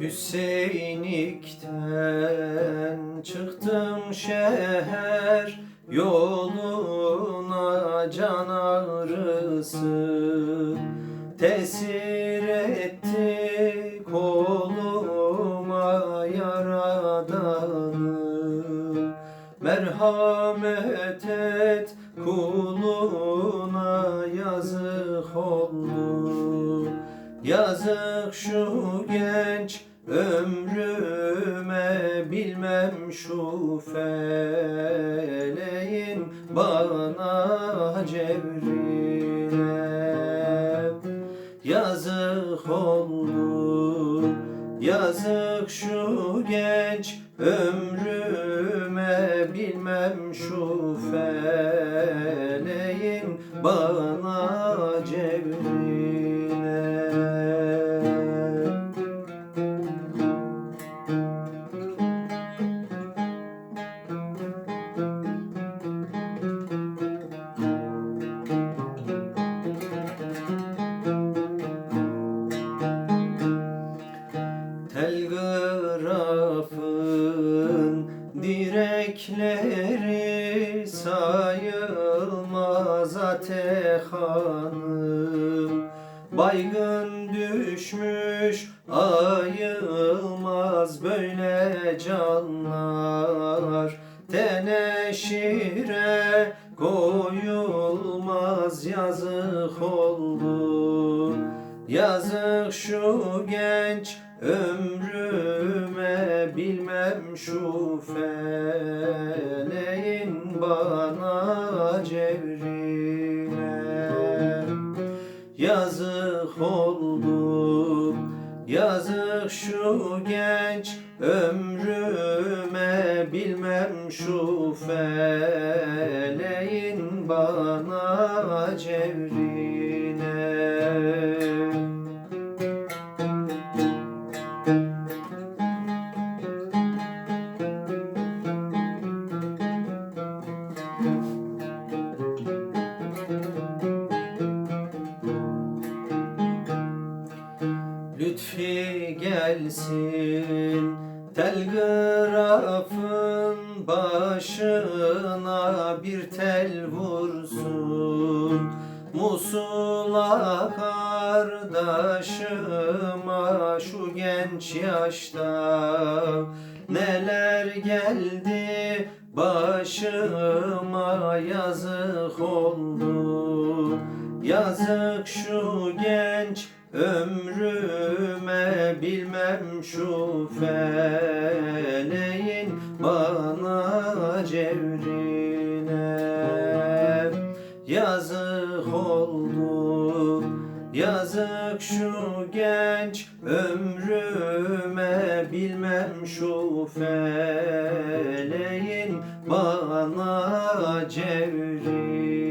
Hüseyinlik'ten çıktım şehir yoluna can ağrısı. Tesir etti koluma yaradanı. Merhamet et kuluna yazık oldu Yazık şu genç ömrüme bilmem şu feleğin bana cevrine Yazık oldu yazık şu genç ömrüme bilmem şu feleğin bana direkleri sayılmaz ate hanım Baygın düşmüş ayılmaz böyle canlar. Teneşire koyulmaz yazık oldu. Yazık şu genç ömrüme bilmem şu feleğin bana cevrine. Yazık oldu yazık şu genç ömrüme. Bilmem şu feleğin bana cevrine Lütfi gelsin telgrafın başına bir tel vursun. Musul'a kardeşima şu genç yaşta Neler geldi başıma yazık oldu. Yazık şu genç ömrüme bilmem şu feleğin bana cevrine. Yazık oldu yazık şu genç ömrüme bilmem şu feleğin bana cevrine